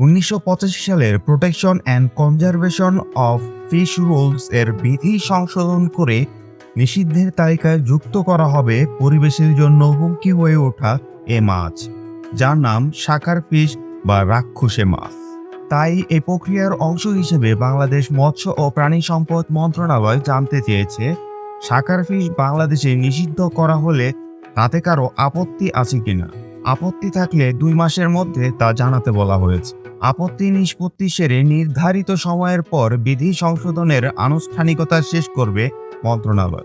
উনিশশো পঁচাশি সালের protection and conservation of fish rules এর বিধি সংশোধন করে নিষিদ্ধের তালিকায় যুক্ত করা হবে পরিবেশের জন্য হুমকি হয়ে ওঠা এ মাছ, যার নাম সাকার ফিশ বা রাক্ষসে মাছ। তাই এ প্রক্রিয়ার অংশ হিসেবে বাংলাদেশ মৎস্য ও প্রাণী সম্পদ মন্ত্রণালয় জানতে চেয়েছে সাকার ফিশ বাংলাদেশে নিষিদ্ধ করা হলে তাতে কারও আপত্তি আছে কিনা। আপত্তি থাকলে দুই মাসের মধ্যে তা জানাতে বলা হয়েছে। আপত্তি নিষ্পত্তি সেরে নির্ধারিত সময়ের পর বিধি সংশোধনের আনুষ্ঠানিকতা শেষ করবে মন্ত্রণালয়।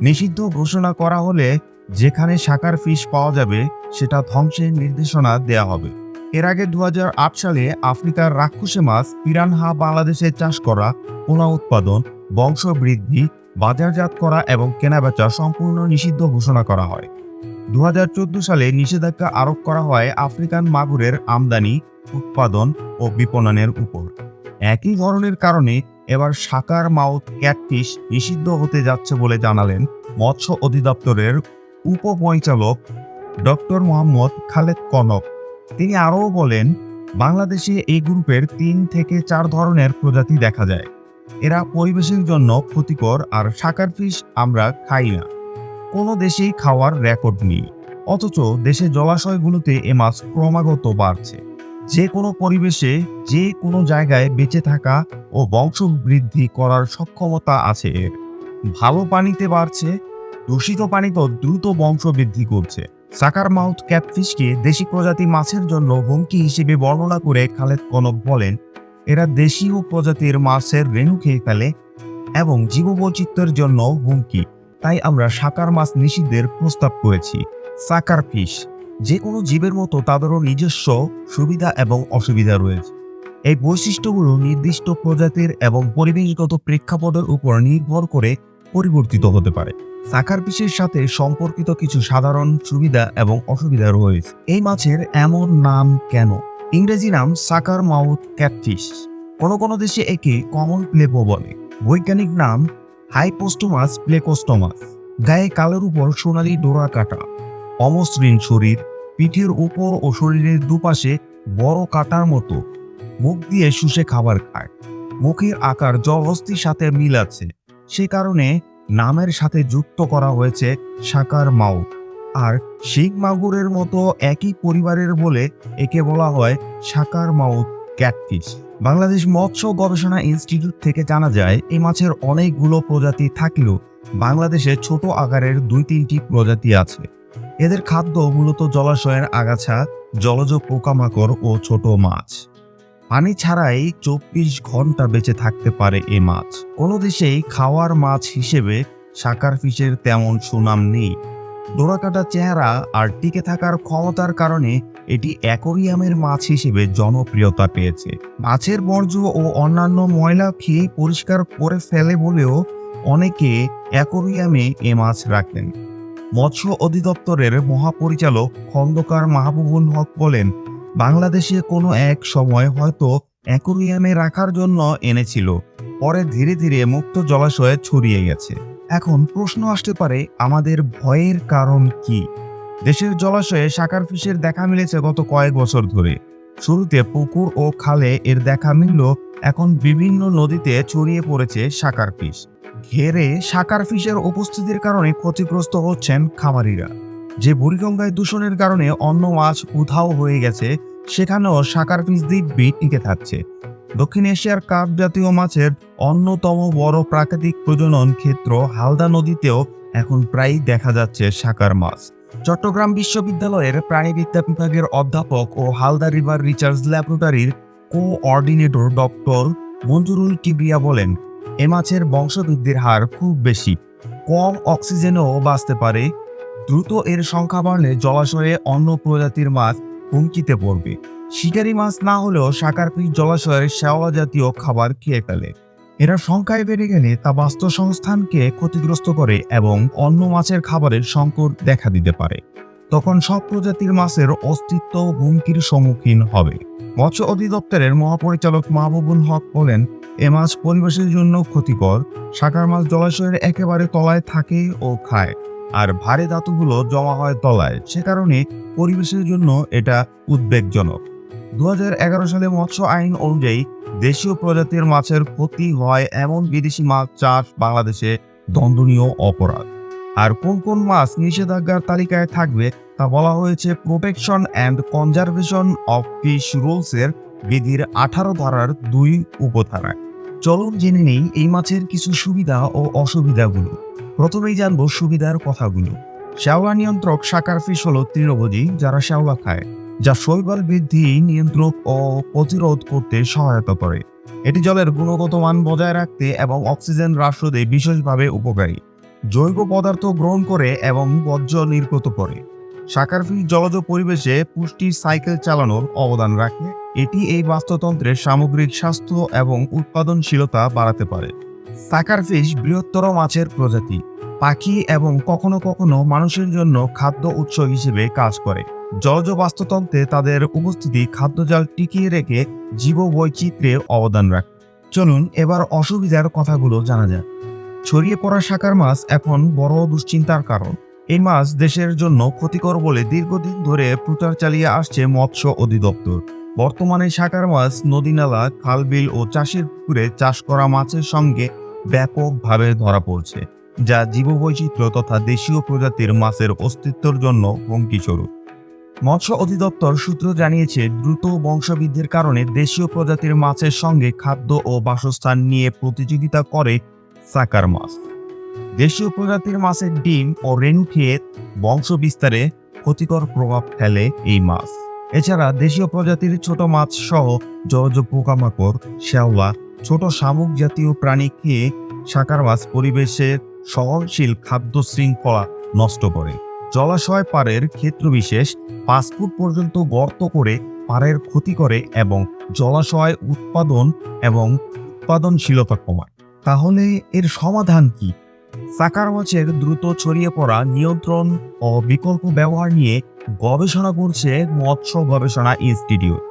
নিষিদ্ধ ঘোষণা করা হলে যেখানে সাকার ফিস পাওয়া যাবে, সেটা ধ্বংসের নির্দেশনা দেয়া হবে। এর আগে দু হাজার আট সালে আফ্রিকার রাক্ষসে মাছ পিরানহা বাংলাদেশে চাষ করা, পোনা উৎপাদন, বংশবৃদ্ধি, বাজারজাত করা এবং কেনাবেচা সম্পূর্ণ নিষিদ্ধ ঘোষণা করা হয়। দু হাজার চোদ্দ সালে নিষেধাজ্ঞা আরোপ করা হয় আফ্রিকান মাগুরের আমদানি, উৎপাদন ও বিপণনের উপর। একই ধরনের কারণে এবার সাকার মাউথ ক্যাটফিশ নিষিদ্ধ হতে যাচ্ছে বলে জানালেন মৎস্য অধিদপ্তরের উপপরিচালক ডক্টর মোহাম্মদ খালেদ কনক। তিনি আরও বলেন, বাংলাদেশে এই গ্রুপের তিন থেকে চার ধরনের প্রজাতি দেখা যায়। এরা পরিবেশের জন্য ক্ষতিকর আর সাকার ফিশ আমরা খাই না। কোনো দেশেই খাওয়ার রেকর্ড নেই। অথচ দেশের জলাশয়গুলোতে এ মাছ ক্রমাগত বাড়ছে। যে কোনো পরিবেশে যে কোনো জায়গায় বেঁচে থাকা ও বংশ বৃদ্ধি করার সক্ষমতা আছে এর। ভালো পানিতে বাড়ছে, দূষিত পানিতেও দ্রুত বংশ বৃদ্ধি করছে। সাকার মাউথ ক্যাটফিশকে দেশি প্রজাতি মাছের জন্য হুমকি হিসেবে বর্ণনা করে খালেদ কনক বলেন, এরা দেশীয় প্রজাতির মাছের রেণু খেয়ে ফেলে এবং জীববৈচিত্র্যের জন্য হুমকি। তাই আমরা সাকার মাছ নিষিদ্ধের প্রস্তাব করেছি। সাকার ফিশ, যে কোনো জীবের মতো তাদেরও নিজস্ব সুবিধা এবং অসুবিধা রয়েছে। এই বৈশিষ্ট্যগুলো নির্দিষ্ট প্রজাতির এবং পরিবেশগত প্রেক্ষাপটের উপর নির্ভর করে পরিবর্তিত হতে পারে। সাকার ফিশের সাথে সম্পর্কিত কিছু সাধারণ সুবিধা এবং অসুবিধা রয়েছে। এই মাছের এমন নাম কেন? ইংরেজি নাম সাকার মাউথ ক্যাটফিশ। কোনো কোনো দেশে একে কমন প্লেপো বলে। বৈজ্ঞানিক নাম হাইপোস্টোমাস প্লেকোস্টোমাস গায়ে কালের উপর সোনালি ডোরা কাটা। অমসৃণ শরীর, পিঠের উপর ও শরীরের দুপাশে বড় কাটার মতো। মুখ দিয়ে শুষে খাবার খায়। মুখের আকার জলহস্তির সাথে মিল আছে। সে কারণে নামের সাথে যুক্ত করা হয়েছে সাকার মাউথ আর শিং মাগুরের মতো একই পরিবারের বলে একে বলা হয় সাকার মাউথ ক্যাটফিশ। বাংলাদেশ মৎস্য গবেষণা ইনস্টিটিউট থেকে জানা যায় এই মাছের অনেকগুলো প্রজাতি থাকলেও বাংলাদেশে ছোট আকারের দুই তিনটি প্রজাতি আছে। এদের খাদ্য মূলত জলাশয়ের আগাছা, জলজ পোকামাকড় ও ছোট মাছ। পানি ছাড়াই চব্বিশ ঘণ্টা বেঁচে থাকতে পারে এ মাছ। কোনো দেশেই খাওয়ার মাছ হিসেবে সাকার ফিশের তেমন সুনাম নেই। ডোরাকাটা চেহারা আর টিকে থাকার ক্ষমতার কারণে এটি অ্যাকোরিয়ামের মাছ হিসেবে জনপ্রিয়তা পেয়েছে। মাছের বর্জ্য ও অন্যান্য ময়লা খেয়ে পরিষ্কার করে ফেলে বলেও অনেকে অ্যাকোরিয়ামে এ মাছ রাখেন। মৎস্য অধিদপ্তরের মহাপরিচালক খন্দকার মাহবুবুল হক বলেন, বাংলাদেশে কোনো এক সময় হয়তো অ্যাকোরিয়ামে রাখার জন্য এনেছিল, পরে ধীরে ধীরে মুক্ত জলাশয়ে ছড়িয়ে গেছে। এখন প্রশ্ন আসতে পারে, আমাদের ভয়ের কারণ কি? দেশের জলাশয়ে সাকার ফিশের দেখা মিলেছে গত কয়েক বছর ধরে। শুরুতে পুকুর ও খালে এর দেখা মিলল, এখন বিভিন্ন নদীতে ছড়িয়ে পড়েছে সাকার ফিশ ঘেরে সাকার ফিশের উপস্থিতির কারণে ক্ষতিগ্রস্ত হচ্ছেন খামারিরা। যে বুড়িগঙ্গায় দূষণের কারণে অন্য মাছ উধাও হয়ে গেছে, সেখানেও সাকার ফিশ দিব্যি টিকে থাকছে। দক্ষিণ এশিয়ার কাপ জাতীয় মাছের অন্যতম বড় প্রাকৃতিক প্রজনন ক্ষেত্র হালদা নদীতেও এখন প্রায়ই দেখা যাচ্ছে সাকার মাছ। চট্টগ্রাম বিশ্ববিদ্যালয়ের প্রাণীবিদ্যা বিভাগের অধ্যাপক ও হালদা রিভার রিসার্চ ল্যাবরেটরির কোঅর্ডিনেটর ডক্টর মঞ্জুরুল কিবরিয়া বলেন, এ মাছের বংশবৃদ্ধির হার খুব বেশি। কম অক্সিজেনেও বাঁচতে পারে। দ্রুত এর সংখ্যা বাড়লে জলাশয়ে অন্য প্রজাতির মাছ হুমকিতে পড়বে। শিকারি মাছ না হলেও সাকার পিস জলাশয়ের শ্যাওলা জাতীয় খাবার খেয়ে ফেলে। এরা সংখ্যায় বেড়ে গেলে তা বাস্তুসংস্থানকে ক্ষতিগ্রস্ত করে এবং অন্য মাছের খাবারের সংকট দেখা দিতে পারে। তখন সব প্রজাতির মাছের অস্তিত্ব হুমকির সম্মুখীন হবে। মৎস্য অধিদপ্তরের মহাপরিচালক মাহবুবুল হক বলেন, এ মাছ পরিবেশের জন্য ক্ষতিকর। সাকার মাছ জলাশয়ের একেবারে তলায় থাকে ও খায়। আর ভারী ধাতুগুলো জমা হয় তলায়। সে কারণে পরিবেশের জন্য এটা উদ্বেগজনক। দু হাজার এগারো সালে মৎস্য আইন অনুযায়ী দেশীয় প্রজাতির মাছের ক্ষতি হয় এমন বিদেশি মাছ চাষ বাংলাদেশে দণ্ডনীয় অপরাধ। আর কোন কোন মাছ নিষেধাজ্ঞার তালিকায় থাকবে তা বলা হয়েছে protection and conservation of fish রুলসের বিধির আঠারো ধারার দুই উপধারায়। চলুন জেনে নেই এই মাছের কিছু সুবিধা ও অসুবিধাগুলো। প্রথমেই জানব সুবিধার কথাগুলো। শ্যাওলা নিয়ন্ত্রক সাকার ফিশ হল তৃণভোজী যারা শ্যাওলা খায়। যা শৈবাল বৃদ্ধি নিয়ন্ত্রক ও প্রতিরোধ করতে সহায়তা করে। এটি জলের গুণগত মান বজায় রাখতে এবং অক্সিজেন হ্রাস রোধে বিশেষভাবে উপকারী। জৈব পদার্থ গ্রহণ করে এবং বর্জ্য নির্গত করে। সাকার ফিশ জলজ পরিবেশে পুষ্টির সাইকেল চালানোর অবদান রাখে। এটি এই বাস্তুতন্ত্রের সামগ্রিক স্বাস্থ্য এবং উৎপাদনশীলতা বাড়াতে পারে। সাকার ফিশ বৃহত্তর মাছের প্রজাতি, পাখি এবং কখনো কখনো মানুষের জন্য খাদ্য উৎস হিসেবে কাজ করে। জলজ বাস্তুতন্ত্রে তাদের উপস্থিতি খাদ্যজাল টিকিয়ে রেখে জীব বৈচিত্র্যে অবদান রাখে। চলুন এবার অসুবিধার কথাগুলো জানা যাক। ছড়িয়ে পড়া শাকার মাছ এখন বড় দুশ্চিন্তার কারণ। এই মাছ দেশের জন্য ক্ষতিকর বলে দীর্ঘদিন ধরে প্রচার চালিয়ে আসছে মৎস্য অধিদপ্তর। বর্তমানে শাকার মাছ নদীনালা খালবিল ও চাষের পুকুরে চাষ করা মাছের সঙ্গে ব্যাপকভাবে ধরা পড়ছে, যা জীববৈচিত্র্য তথা দেশীয় প্রজাতির মাছের অস্তিত্বের জন্য হুমকি স্বরূপ মৎস্য অধিদপ্তর সূত্র জানিয়েছে, দ্রুত বংশবৃদ্ধির কারণে দেশীয় প্রজাতির মাছের সঙ্গে খাদ্য ও বাসস্থান নিয়ে প্রতিযোগিতা করে সাকার মাছ। দেশীয় প্রজাতির মাছের ডিম ও রেণু খেয়ে বংশ বিস্তারে ক্ষতিকর প্রভাব ফেলে এই মাছ। এছাড়া দেশীয় প্রজাতির ছোট মাছ সহ জলজ পোকামাকড় শ্যাওলা ছোট শামুক জাতীয় প্রাণী খেয়ে সাকার মাছ পরিবেশের সহনশীল খাদ্য শৃঙ্খলা নষ্ট করে। জলাশয় পাড়ের ক্ষেত্রবিশেষ পাঁচ ফুট পর্যন্ত গর্ত করে পাড়ের ক্ষতি করে এবং জলাশয় উৎপাদন এবং উৎপাদনশীলতা কমায়। তাহলে এর সমাধান কি? সাকার মাছের দ্রুত ছড়িয়ে পড়া নিয়ন্ত্রণ ও বিকল্প ব্যবহার নিয়ে গবেষণা করছে মৎস্য গবেষণা ইনস্টিটিউট।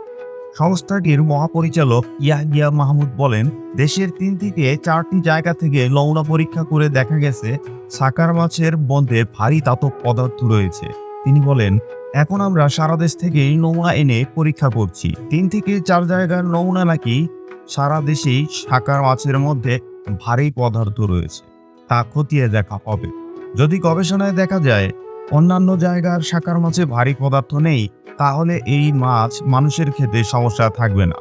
সংস্থাটির মহাপরিচালক ইয়াহিয়া মাহমুদ বলেন, দেশের তিন থেকে চারটি জায়গা থেকে নমুনা পরীক্ষা করে দেখা গেছে, সাকার মাছের মধ্যে ভারী তাতক পদার্থ রয়েছে। তিনি বলেন, এখন আমরা সারা দেশ থেকেই নমুনা এনে পরীক্ষা করছি। তিন থেকে চার জায়গার নমুনা নাকি সারা দেশেই সাকার মাছের মধ্যে ভারী পদার্থ রয়েছে। তা খতিয়ে দেখা হবে। যদি গবেষণায় দেখা যায়, অন্যান্য জায়গার সাকার মাছে ভারী পদার্থ নেই তাহলে এই মাছ মানুষের খেতে সমস্যা থাকবে না।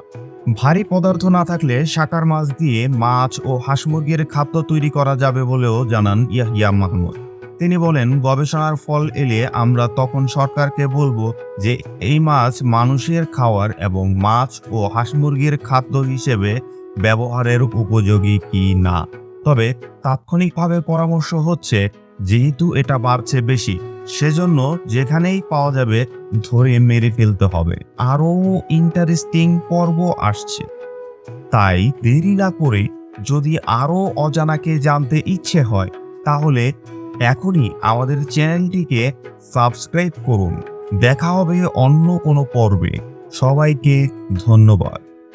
ভারী পদার্থ না থাকলে সাকার মাছ দিয়ে মাছ ও হাঁস মুরগির খাদ্য তৈরি করা যাবে বলেও জানান ইয়াহিয়া মাহমুদ। তিনি বলেন, গবেষণার ফল এলে আমরা তখন সরকারকে বলব যে এই মাছ মানুষের খাওয়ার এবং মাছ ও হাঁস মুরগির খাদ্য হিসেবে ব্যবহারের উপযোগী কি না। তবে তাৎক্ষণিকভাবে পরামর্শ হচ্ছে, যেহেতু এটা বাড়ছে বেশি সেজন্য যেখানেই পাওয়া যাবে ধরে মেরে ফেলতে হবে। আরও ইন্টারেস্টিং পর্ব আসছে। তাই দেরি না করে যদি আরও অজানাকে জানতে ইচ্ছে হয়, তাহলে এখনই আমাদের চ্যানেলটিকে সাবস্ক্রাইব করুন। দেখা হবে অন্য কোনো পর্বে। সবাইকে ধন্যবাদ।